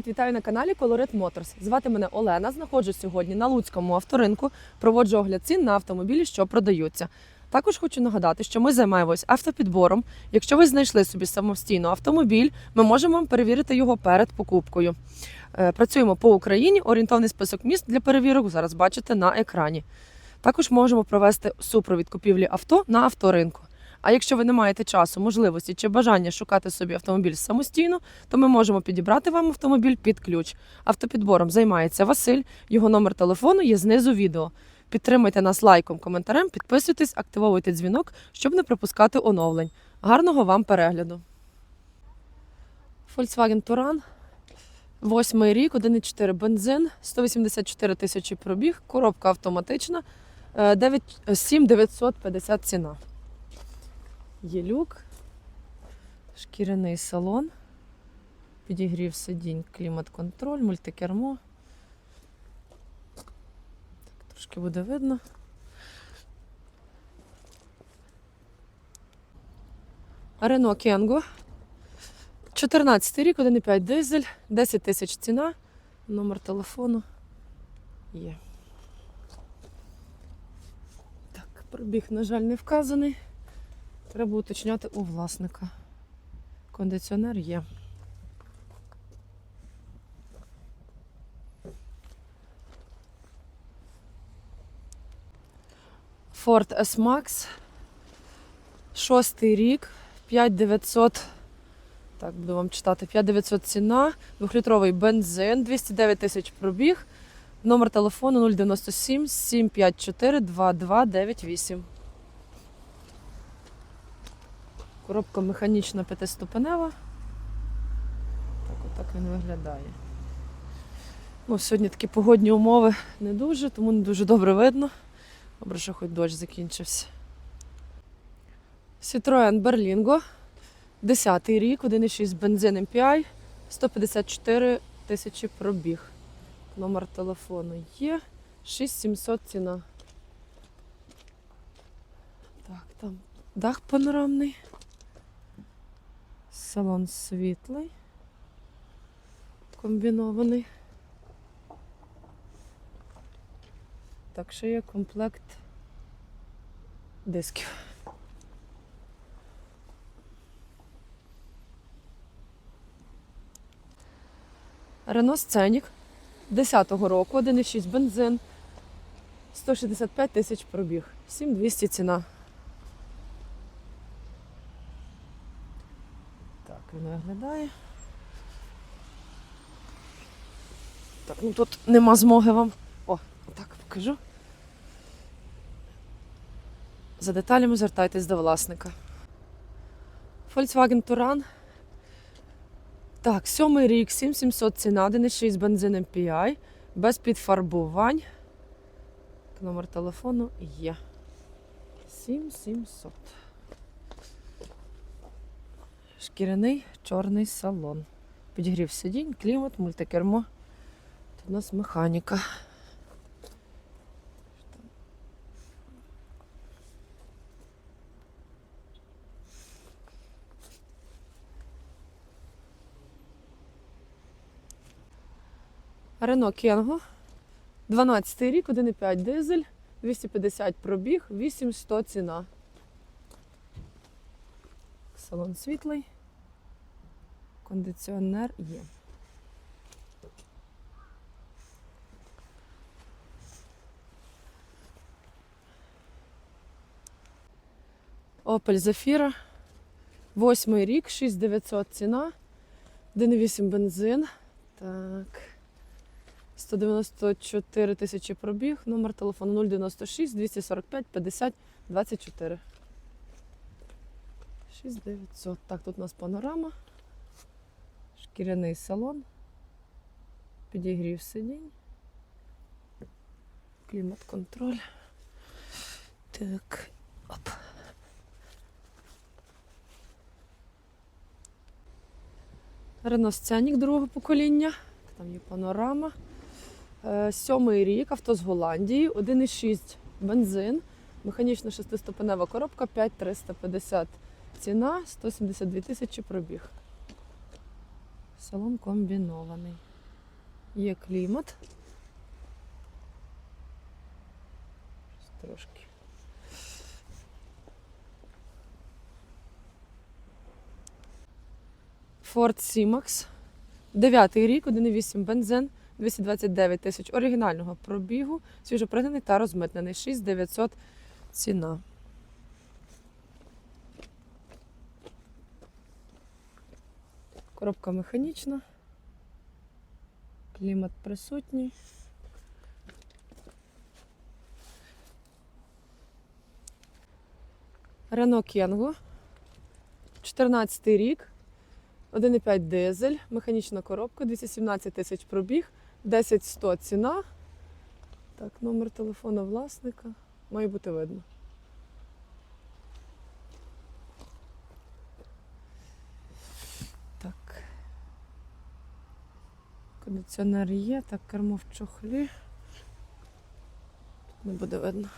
Привіт, вітаю на каналі Colorit Motors. Звати мене Олена. Знаходжусь сьогодні на Луцькому авторинку. Проводжу огляд цін на автомобілі, що продаються. Також хочу нагадати, що ми займаємось автопідбором. Якщо ви знайшли собі самостійно автомобіль, ми можемо вам перевірити його перед покупкою. Е, Працюємо по Україні. Орієнтовний список міст для перевірок зараз бачите на екрані. Також можемо провести супровід купівлі авто на авторинку. А якщо ви не маєте часу, можливості чи бажання шукати собі автомобіль самостійно, то ми можемо підібрати вам автомобіль під ключ. Автопідбором займається Василь. Його номер телефону є знизу відео. Підтримайте нас лайком, коментарем, підписуйтесь, активовуйте дзвінок, щоб не пропускати оновлень. Гарного вам перегляду. Volkswagen Touran. Восьмий рік, 1,4 бензин, 184 тисячі пробіг, коробка автоматична, е, 9, 7950 ціна. Є люк, шкіряний салон, підігрів сидінь, клімат-контроль, мультикермо. Так, трошки буде видно. Рено Кенго. 14 рік, 1,5 дизель, 10 тисяч ціна, номер телефону є. Так, пробіг, на жаль, не вказаний. Треба уточняти у власника. Кондиціонер є. Ford S-Max. Шостий рік. 5900. Так, буду вам читати. 5900 ціна. Двохлітровий бензин. 209 тисяч пробіг. Номер телефону 097 754 2298. Коробка механічна п'ятиступенева. Так, отак він виглядає. Ну, сьогодні такі погодні умови не дуже, тому не дуже добре видно. Добре, що хоч дощ закінчився. Citroen Berlingo. 10 й рік, 1,6 бензин MPI, 154 тисячі пробіг. Номер телефону є. 6700 ціна. Так, там дах панорамний. Салон світлий. Комбінований. Так, ще є комплект дисків. Рено Сценік 10-го року, 1,6 бензин, 165 тисяч пробіг, 7200 ціна. Він виглядає. Так, ну тут нема змоги вам. О, так покажу. За деталями звертайтесь до власника. Volkswagen Touran. Так, сьомий рік, 7700 ціна, 1,6 бензин MPI, без підфарбувань. Номер телефону є. 7700. Шкіряний чорний салон. Підігрів сидінь, клімат, мультикермо. Тут у нас механіка. Рено Кенго. 12 рік, 1,5 дизель, 250 пробіг, 8100 ціна. Салон світлий. Кондиціонер є. Opel Zafira. Восьмий рік, 6900 ціна. 1,8 бензин. Так. 194 тисячі пробіг, номер телефону 096 245 50 24. 6900. Так, тут у нас панорама, шкіряний салон, підігрів сидінь, клімат-контроль. Так, оп. Рено другого покоління. Там є панорама. Е, Сьомий рік, авто з Голландії, 1,6 бензин, механічна шестиступенева коробка, 5350 ціна, 172 тисячі пробіг. Салон комбінований. Є клімат. Трошки. Ford C-Max. Дев'ятий рік, 1,8 бензин, 229 тисяч оригінального пробігу, свіжопригнаний та розмитнений. 6900 ціна. Коробка механічна. Клімат присутній. Рено Кенго. 14 рік. 1,5 дизель, механічна коробка, 217 тисяч пробіг, 10 100 ціна. Так, номер телефона власника. Має бути видно. Так. Кондиціонер є, так, кермо в чохлі. Не буде видно.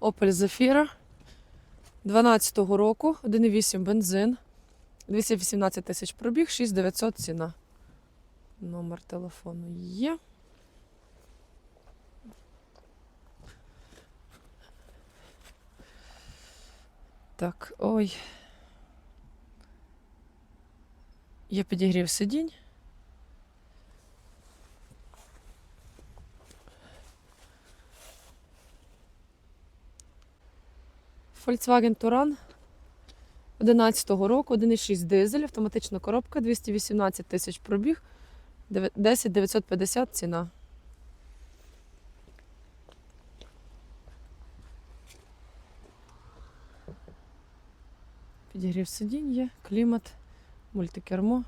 Opel Zafira 12-го року, 1,8 бензин, 218 тисяч пробіг, 6900 ціна. Номер телефону є. Так, ой. Я підігрів сидінь. Volkswagen Touran 11-го року, 1,6 дизель, автоматична коробка, 218 тисяч пробіг, 10 950 ціна. Підігрів сидінь є, клімат, мультикермо.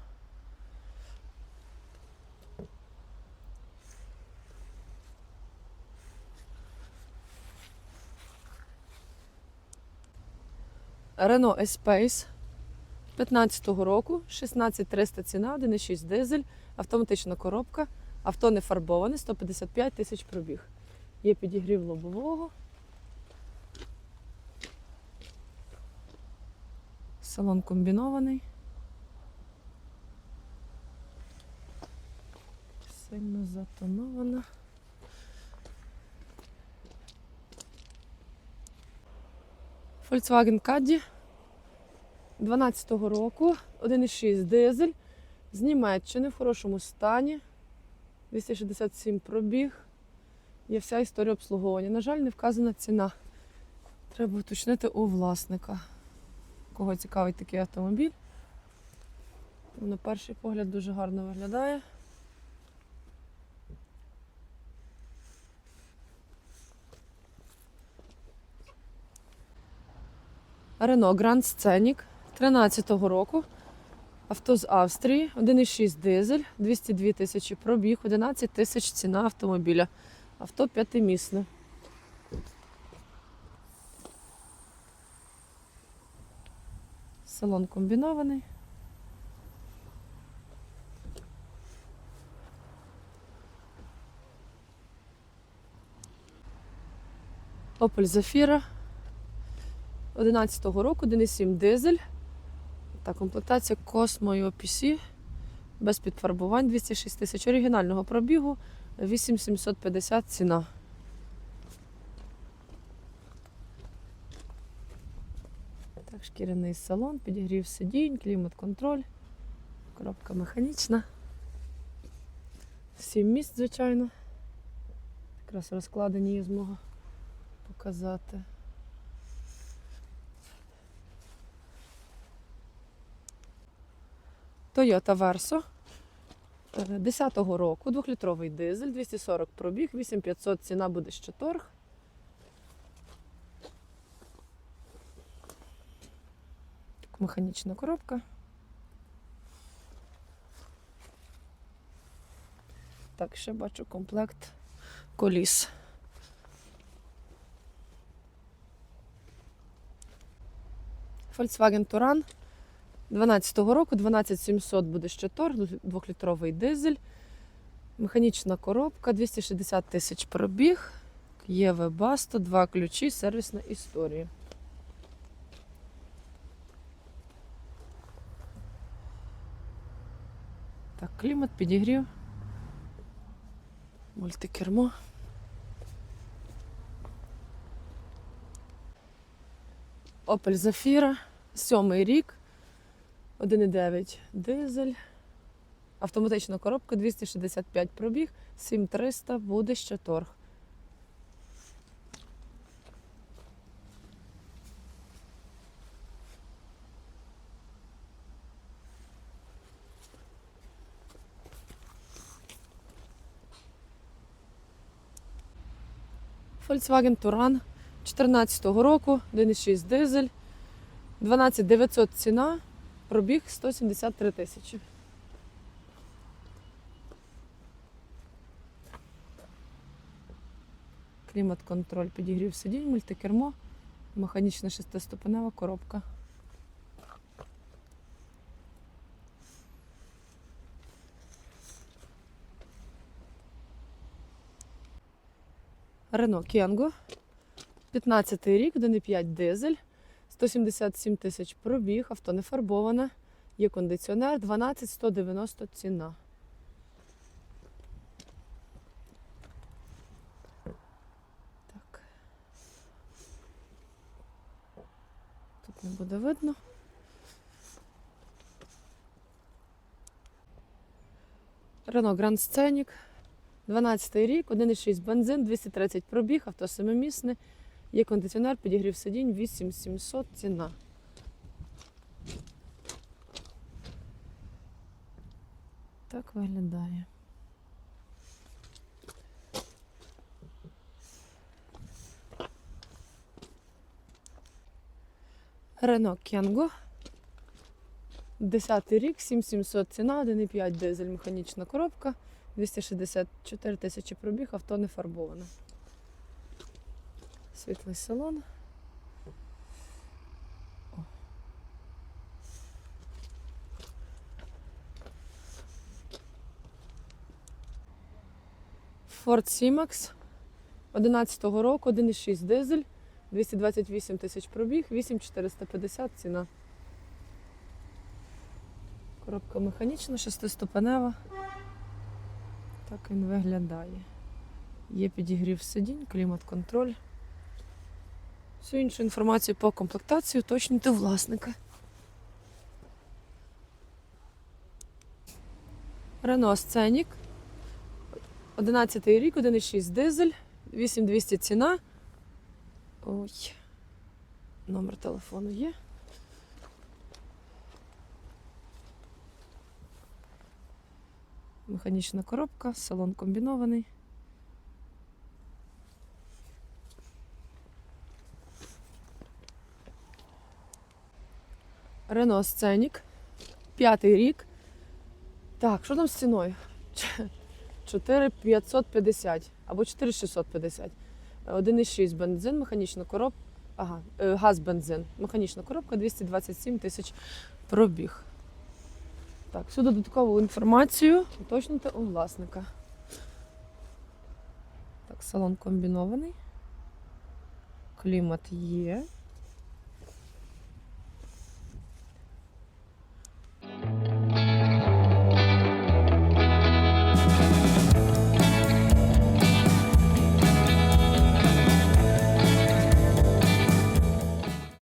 Renault Espace 15-го року, 16300 ціна, 1,6 дизель, автоматична коробка, авто не фарбоване, 155 тисяч пробіг. Є підігрів лобового. Салон комбінований. Сильно затонована. Volkswagen Caddy 12-го року, 1,6 дизель з Німеччини в хорошому стані. 267 пробіг. Є вся історія обслуговування. На жаль, не вказана ціна. Треба уточнити у власника. Кого цікавить такий автомобіль. На перший погляд дуже гарно виглядає. Renault Grand Scenic 13-го року. Авто з Австрії, 1,6 дизель, 202 тисячі пробіг, 11 тисяч ціна автомобіля. Авто п'ятимісне. Салон комбінований. Opel Zafira 11-го року, 1,7 дизель. Та комплектація Cosmo OPC без підфарбувань 206 тисяч оригінального пробігу, 8750 ціна. Так, шкіряний салон, підігрів сидінь, клімат-контроль, коробка механічна. Сім місць, звичайно. Якраз розкладені її змогу показати. Toyota Verso 10-го року, 2-літровий дизель, 240 пробіг, 8500 ціна буде ще торг. Так, механічна коробка. Так, ще бачу комплект коліс. Volkswagen Touran 2012 року 12700 буде ще торг, двохлітровий дизель, механічна коробка, 260 тисяч пробіг, ЄВБА, два ключі, сервісна історія. Так, клімат підігрів. Мультикермо. Опель Zafira, сьомий рік. 1,9 дизель, автоматична коробка 265 пробіг, 7300 буде ще торг. Volkswagen Touran 2014 року, 1,6 дизель, 12 900 ціна, пробіг 173 тисячі. Клімат-контроль, підігрів сидінь, мультикермо, механічна шестиступенева коробка. Рено Кенго. 15 рік, 1,5 дизель, 177 тисяч пробіг, авто не фарбоване, є кондиціонер, 12 190 ціна. Так. Тут не буде видно. Рено Гранд Сценік. 12 рік, 1,6 бензин, 230 пробіг, авто семимісне. Є кондиціонер, підігрів сидінь, 8700 ціна. Так виглядає. Рено Кенго. 10 рік, 7700 ціна, 1,5 дизель, механічна коробка, 264 тисячі пробіг, авто не фарбоване. Світлий салон. Ford C-Max 11-го року, 1,6 дизель, 228 тисяч пробіг, 8450 ціна. Коробка механічна, шестиступенева. Так він виглядає. Є підігрів сидінь, клімат-контроль. Всю іншу інформацію по комплектації уточнюйте власника. Рено Сценік. 11 рік, 1,6 дизель, 8200 ціна. Ой. Номер телефону є. Механічна коробка, салон комбінований. Рено Сценік. П'ятий рік. Так, що там з ціною? 4550 або 4650. 1,6 бензин, механічна коробка. Ага, е, газ бензин. Механічна коробка 227 тисяч пробіг. Так, всю додаткову інформацію уточнити у власника. Так, салон комбінований. Клімат є.